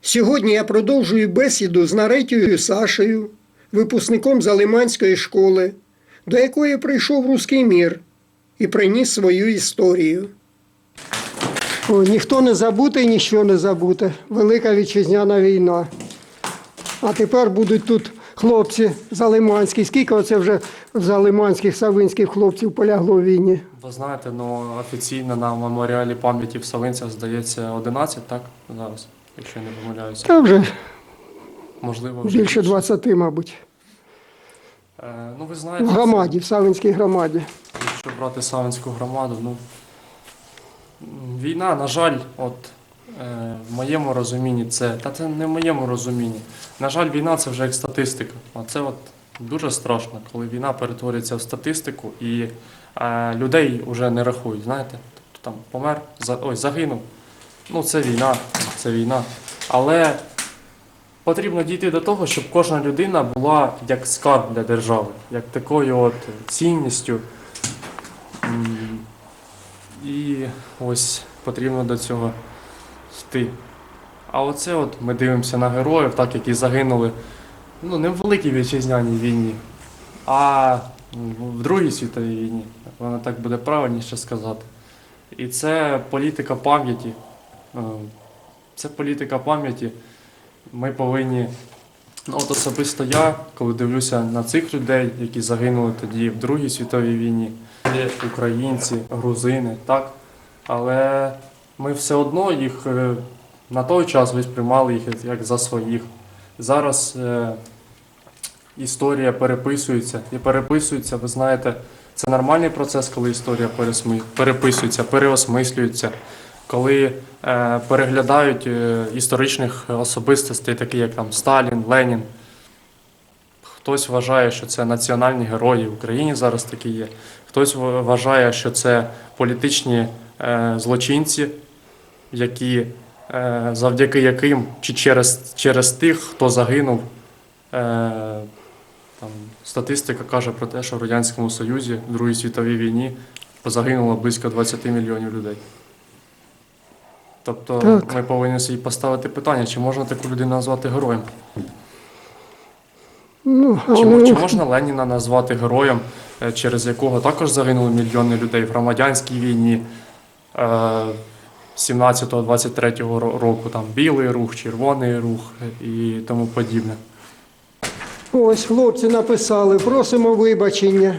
Сьогодні я продовжую бесіду з Наретією Сашею, випускником Залиманської школи, до якої прийшов руський мір і приніс свою історію. О, ніхто не забутий, ніщо не забуте. Велика вітчизняна війна. А тепер будуть тут хлопці залиманські. Скільки оце вже залиманських савинських хлопців полягло в війні? Ви знаєте, ну офіційно на меморіалі пам'яті в Савинцях здається 11, так? Зараз, якщо я не помиляюся. Та вже Можливо, вже більше 20, мабуть. Е, ну, ви В знаєте, громаді, в Савинській громаді. якщо брати Савинську громаду, ну війна, на жаль, от е, в моєму розумінні це, та це не в моєму розумінні. На жаль, війна це вже як статистика. А це от дуже страшно, коли війна перетворюється в статистику і е, людей вже не рахують. Знаєте, тобто там помер, за, ой, загинув. Ну, це війна, це війна. Але потрібно дійти до того, щоб кожна людина була як скарб для держави, як такою от цінністю. І ось потрібно до цього йти. А оце от ми дивимося на героїв, так які загинули ну, не в Великій Вітчизняній війні, а в Другій світовій війні. Воно так буде правильніше сказати. І це політика пам'яті. Це політика пам'яті. Ми повинні, ну от особисто я, коли дивлюся на цих людей, які загинули тоді в Другій світовій війні, є українці, грузини, так. Але ми все одно їх е, на той час ви сприймали їх як за своїх. Зараз е, історія переписується і переписується, ви знаєте, це нормальний процес, коли історія переписується, переосмислюється, коли е, переглядають е, історичних особистостей, такі як там Сталін, Ленін. Хтось вважає, що це національні герої в Україні зараз такі є. Хтось вважає, що це політичні е, злочинці, які, завдяки яким чи через, через тих, хто загинув. Там, статистика каже про те, що в Радянському Союзі в Другій світовій війні загинуло близько 20 мільйонів людей. Тобто Так. ми повинні собі поставити питання, чи можна таку людину назвати героєм? Ну, Чи, але- мо- чи можна Леніна назвати героєм, е, через якого також загинули мільйони людей в громадянській війні е, 17-23 року, там білий рух, червоний рух е, і тому подібне. Ось хлопці написали, просимо вибачення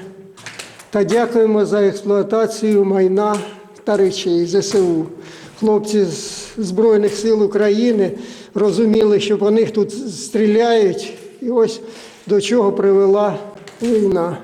та дякуємо за експлуатацію майна та речей ЗСУ. Хлопці з Збройних сил України розуміли, що по них тут стріляють, і ось до чого привела війна.